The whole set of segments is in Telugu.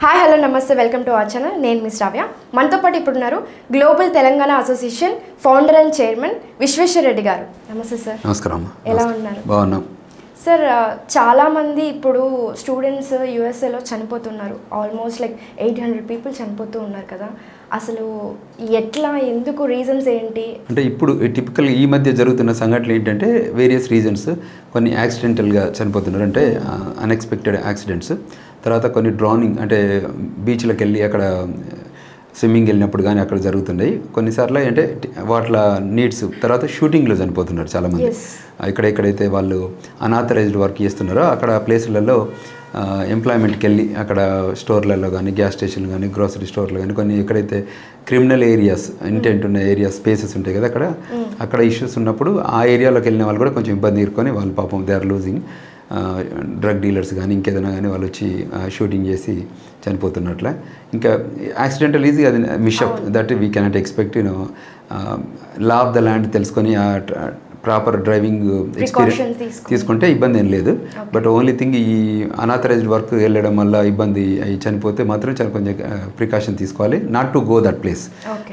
హాయ్ హలో నమస్తే వెల్కమ్ టు అవర్ ఛానల్ నేను మిస్ రావ్య మనతో పాటు ఇప్పుడు ఉన్నారు global Telangana association founder and chairman Vishweshwara Reddy గారు. నమస్తే సార్ నమస్కారం ఎలా ఉన్నారు? బాగున్నాం. సార్ ఆ, చాలామంది ఇప్పుడు స్టూడెంట్స్ యూఎస్ఏలో చనిపోతున్నారు. Almost like eight hundred people చనిపోతూ ఉన్నారు కదా. అసలు ఎట్లా ఎందుకు రీజన్స్ ఏంటి? అంటే ఇప్పుడు టిపికల్ ఈ మధ్య జరుగుతున్న సంఘటనలు ఏంటంటే వేరియస్ రీజన్స్ కొన్ని యాక్సిడెంటల్గా చనిపోతున్నారు. అంటే అన్ఎక్స్పెక్టెడ్ యాక్సిడెంట్స్ తర్వాత కొన్ని డ్రానింగ్ అంటే బీచ్లకు వెళ్ళి అక్కడ స్విమ్మింగ్ వెళ్ళినప్పుడు కానీ అక్కడ జరుగుతున్నాయి కొన్నిసార్లు అంటే వాటిల నీడ్స్ తర్వాత షూటింగ్లో చనిపోతున్నారు చాలామంది. ఇక్కడ ఎక్కడైతే వాళ్ళు అనాథరైజ్డ్ వర్క్ చేస్తున్నారో అక్కడ ప్లేసులలో ఎంప్లాయ్మెంట్కి వెళ్ళి అక్కడ స్టోర్లలో కానీ గ్యాస్ స్టేషన్లు కానీ గ్రోసరీ స్టోర్లు కానీ కొన్ని ఎక్కడైతే క్రిమినల్ ఏరియాస్ ఇంటెంట్ ఉన్న ఏరియాస్ స్పేసెస్ ఉంటాయి కదా అక్కడ అక్కడ ఇష్యూస్ ఉన్నప్పుడు ఆ ఏరియాలోకి వెళ్ళిన వాళ్ళు కూడా కొంచెం ఇబ్బంది ఎదుర్కొని వాళ్ళు పాపం they are losing drug dealers కానీ ఇంకేదైనా కానీ వాళ్ళు వచ్చి షూటింగ్ చేసి చనిపోతున్నట్లే. ఇంకా యాక్సిడెంటల్ ఈజీ అది mishap that we cannot expect you know law of the land తెలుసుకొని ఆ ప్రాపర్ డ్రైవింగ్ ఎక్స్పీరియన్స్. తీసుకుంటే ఇబ్బంది ఏం లేదు. బట్ ఓన్లీ థింగ్ ఈ అనాథరైజ్డ్ వర్క్ వెళ్ళడం వల్ల ఇబ్బంది అయి చనిపోతే మాత్రం చాలా కొంచెం ప్రికాషన్ తీసుకోవాలి. Not to go that place.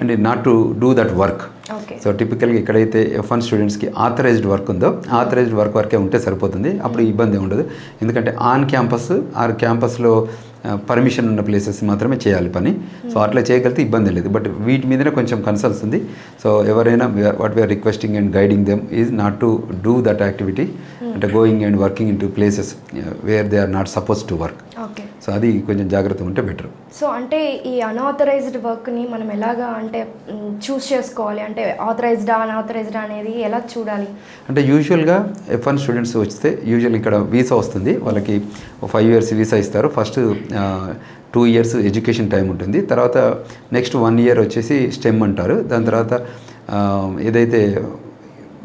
And not to do that work so టిపికల్గా ఎక్కడైతే ఎఫ్ వన్ స్టూడెంట్స్కి ఆథరైజ్డ్ వర్క్ ఉందో ఆథరైజ్డ్ వర్క్ వరకే ఉంటే సరిపోతుంది. అప్పుడు ఇబ్బంది ఉండదు. ఎందుకంటే ఆన్ క్యాంపస్ ఆర్ క్యాంపస్లో పర్మిషన్ ఉన్న ప్లేసెస్ మాత్రమే చేయాలి పని. సో అట్లా చేయగలిగితే ఇబ్బంది లేదు. బట్ వీటి మీదనే కొంచెం కన్సల్ట్స్ ఉంది. సో ఎవరైనా what we are requesting and guiding them is not to do that activity అంటే going and working in to places where they are not suppose to work okay so అది కొంచెం జాగ్రత్తగా ఉంటే బెటర్. సో అంటే ఈ అన్ఆథరైజ్డ్ వర్క్ని మనం ఎలాగా అంటే చూస్ చేసుకోవాలి? అంటే ఆథరైజ్డా అన్ఆథరైజ్డా అనేది ఎలా చూడాలి? అంటే యూజువల్గా ఎఫ్ వన్ స్టూడెంట్స్ వస్తే యూజువల్ ఇక్కడ వీసా వస్తుంది. వాళ్ళకి ఫైవ్ ఇయర్స్ వీసా ఇస్తారు. First two years education time ఉంటుంది. తర్వాత నెక్స్ట్ వన్ ఇయర్ వచ్చేసి స్టెమ్ అంటారు. దాని తర్వాత ఏదైతే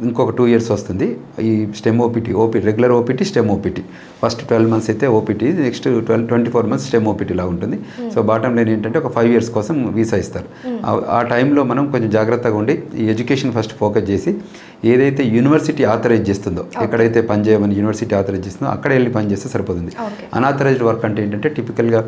ఇంకొక టూ ఇయర్స్ వస్తుంది. ఈ STEM OPT OP regular OPT STEM OPT first twelve months అయితే OPT next twelve twenty four months STEM OPT లా ఉంటుంది. సో బాటమ్ లైన్ ఏంటంటే ఒక ఫైవ్ ఇయర్స్ కోసం వీసా ఇస్తారు. ఆ- ఆ టైంలో మనం కొంచెం జాగ్రత్తగా ఉండి ఈ ఎడ్యుకేషన్ ఫస్ట్ ఫోకస్ చేసి ఏదైతే యూనివర్సిటీ ఆథరైజ్ చేస్తుందో ఎక్కడైతే పని చేయమని యూనివర్సిటీ ఆథరైజ్ చేస్తుందో అక్కడ వెళ్ళి పని చేస్తే సరిపోతుంది. అనాథరైజ్డ్ వర్క్ అంటే ఏంటంటే టిపికల్గా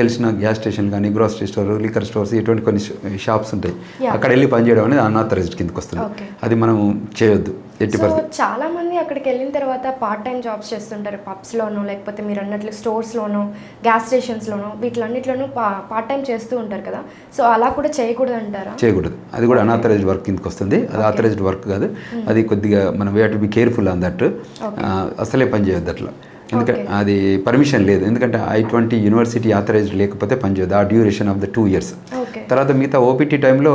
తెలిసిన గ్యాస్ స్టేషన్ కానీ గ్రోసరీ స్టోర్ లిక్కర్ స్టోర్స్ ఇటువంటి కొన్ని షాప్స్ ఉంటాయి. అక్కడ వెళ్ళి పని చేయడం అనేది అనాథరైజ్డ్ కిందకి వస్తుంది. అది మనం చేయొద్దు. సో చాలా మంది అక్కడికి వెళ్ళిన తర్వాత పార్ట్ టైం జాబ్స్ చేస్తుంటారు. పబ్స్లోనో లేకపోతే మీరు అన్నట్లు స్టోర్స్లోనో గ్యాస్ స్టేషన్స్లోనో వీటిలన్నిట్లోనూ పార్ట్ టైం చేస్తూ ఉంటారు కదా. సో అలా కూడా చేయకూడదు అంటారా చేయకూడదు. అది కూడా అనాథరైజ్డ్ వర్క్ కిందకి వస్తుంది. అది ఆథరైజ్డ్ వర్క్ కాదు. అది కొద్దిగా మనం way to be careful on that అసలే పని చేయొద్దు అట్లా. ఎందుకంటే. అది పర్మిషన్ లేదు. ఎందుకంటే ఐ ట్వంటీ యూనివర్సిటీ ఆథరైజ్డ్ లేకపోతే పని చేయదు ఆ duration of the two years తర్వాత మిగతా ఓపీటీ టైంలో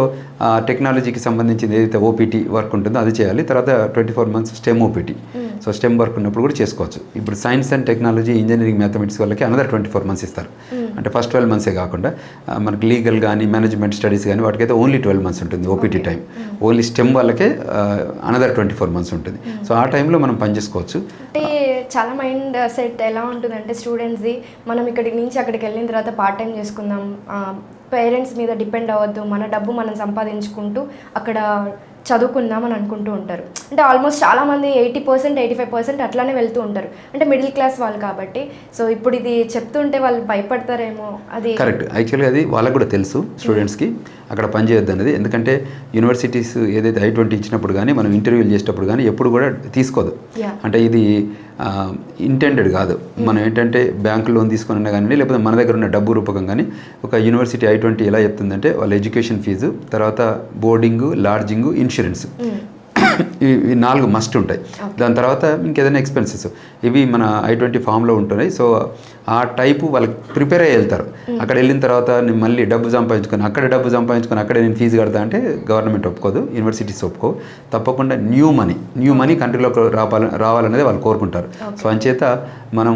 టెక్నాలజీకి సంబంధించింది ఏదైతే ఓపీటీ వర్క్ ఉంటుందో అది చేయాలి. తర్వాత twenty four months STEM OPT so STEM work ఉన్నప్పుడు కూడా చేసుకోవచ్చు. ఇప్పుడు science and technology engineering mathematics వాళ్ళకి అనదర్ ట్వంటీ ఫోర్ మంత్స్ ఇస్తారు అంటే ఫస్ట్ ట్వెల్వ్ మంత్సే కాకుండా మనకి లీగల్ కానీ మేనేజ్మెంట్ స్టడీస్ కానీ వాటికైతే ఓన్లీ ట్వెల్వ్ మంత్స్ ఉంటుంది ఓపీటీ టైం ఓన్లీ స్టెమ్ వాళ్ళకే అనదర్ ట్వంటీ ఫోర్ మంత్స్ ఉంటుంది. సో ఆ టైంలో మనం పని చేసుకోవచ్చు అంటే చాలా మైండ్ సెట్ ఎలా ఉంటుందంటే స్టూడెంట్స్ది మనం ఇక్కడి నుంచి అక్కడికి వెళ్ళిన తర్వాత పార్ట్ టైం చేసుకుందాం పేరెంట్స్ మీద డిపెండ్ అవ్వద్దు మన డబ్బు మనం సంపాదించుకుంటూ అక్కడ చదువుకుందాం అని అనుకుంటూ ఉంటారు. అంటే ఆల్మోస్ట్ చాలామంది eighty percent eighty five percent అట్లానే వెళ్తూ ఉంటారు. అంటే మిడిల్ క్లాస్ వాళ్ళు కాబట్టి సో ఇప్పుడు ఇది చెప్తుంటే వాళ్ళు భయపడతారేమో అది కరెక్ట్. యాక్చువల్గా అది వాళ్ళకు కూడా తెలుసు స్టూడెంట్స్కి. అక్కడ పని చేయొద్దు అనేది. ఎందుకంటే యూనివర్సిటీస్ ఏదైతే ఐ ట్వంటీ ఇచ్చినప్పుడు కానీ మనం ఇంటర్వ్యూలు చేసేటప్పుడు కానీ ఎప్పుడు కూడా తీసుకోదు. అంటే ఇది ఇంటెండెడ్ కాదు. మనం ఏంటంటే బ్యాంక్ లోన్ తీసుకున్నా కానీ లేకపోతే మన దగ్గర ఉన్న డబ్బు రూపకం కానీ ఒక యూనివర్సిటీ ఐ ట్వంటీ ఎలా చెప్తుందంటే వాళ్ళ ఎడ్యుకేషన్ ఫీజు తర్వాత బోర్డింగ్ లాడ్జింగ్ ఇన్సూరెన్స్ ఇవి నాలుగు మస్ట్ ఉంటాయి. దాని తర్వాత ఇంకేదైనా ఎక్స్పెన్సెస్ ఇవి మన ఐ ట్వంటీ ఫామ్లో ఉంటున్నాయి. సో ఆ టైపు వాళ్ళకి ప్రిపేర్ అయ్యి వెళ్తారు. అక్కడ వెళ్ళిన తర్వాత నేను మళ్ళీ డబ్బు సంపాదించుకొని అక్కడ డబ్బు సంపాదించుకొని అక్కడే నేను ఫీజు కడతా అంటే గవర్నమెంట్ ఒప్పుకోదు యూనివర్సిటీస్ ఒప్పుకో తప్పకుండా న్యూ మనీ న్యూ మనీ కంట్రీలోకి రావాలి రావాలనేది వాళ్ళు కోరుకుంటారు. సో అంచేత మనం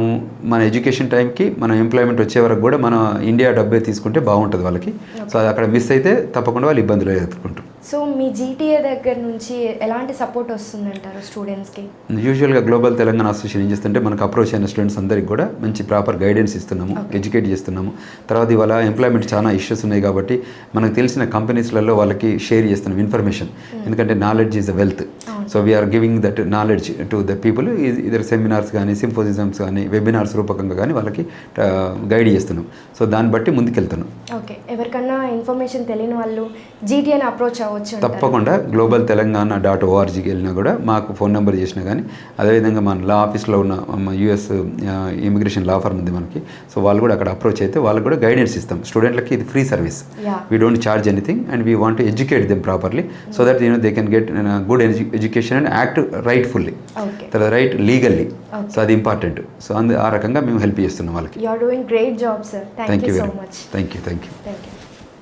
మన ఎడ్యుకేషన్ టైంకి మన ఎంప్లాయ్మెంట్ వచ్చే వరకు కూడా మన ఇండియా డబ్బే తీసుకుంటే బాగుంటుంది వాళ్ళకి. సో అది అక్కడ మిస్ అయితే తప్పకుండా వాళ్ళు ఇబ్బందులు ఎదుర్కొంటారు. సో మీ జీటీఏ దగ్గర నుంచి ఎలాంటి సపోర్ట్ వస్తుందంటారు స్టూడెంట్స్కి? యూజువల్గా గ్లోబల్ తెలంగాణ అసోసియేషన్ ఏం చేస్తుంటే మనకు అప్రోచ్ అయిన స్టూడెంట్స్ అందరికి కూడా మంచి ప్రాపర్ గైడెన్స్ ఇస్తున్నాము ఎడ్యుకేట్ చేస్తున్నాము. తర్వాత ఇవాళ ఎంప్లాయ్మెంట్ చాలా ఇష్యూస్ ఉన్నాయి కాబట్టి మనకు తెలిసిన కంపెనీస్లలో వాళ్ళకి షేర్ చేస్తున్నాం ఇన్ఫర్మేషన్ ఎందుకంటే knowledge is the wealth so we are giving that knowledge to the people either seminars కానీ సింపోజిజమ్స్ కానీ వెబినార్స్ రూపకంగా కానీ వాళ్ళకి గైడ్ చేస్తున్నాం. సో దాన్ని బట్టి ముందుకెళ్తున్నాం. ఓకే ఎవరికన్నా ఇన్ఫర్మేషన్ తెలియని వాళ్ళు జీటీఎని అప్రోచ్ అవ్వచ్చు? తప్పకుండా. గ్లోబల్ తెలంగాణ డాట్ ఓఆర్జీకి వెళ్ళినా కూడా మాకు ఫోన్ నెంబర్ చేసినా కానీ అదేవిధంగా మన లా ఆఫీస్లో ఉన్న యూఎస్ ఇమిగ్రేషన్ లా ఫర్మ్ ఉంది మనకి. సో వాళ్ళు కూడా అక్కడ అప్రోచ్ అయితే వాళ్ళకి కూడా గైడెన్స్ ఇస్తాం. స్టూడెంట్లకి ఇది free service. We don't charge anything and we want educate them properly so that you know they can get good education and act rightfully తర్వాత రైట్ లీగల్లీ. సో అది ఇంపార్టెంట్ సో అందు ఆ రకంగా మేము హెల్ప్ చేస్తున్నాం వాళ్ళకి. You are doing great job sir thank you very much thank you thank you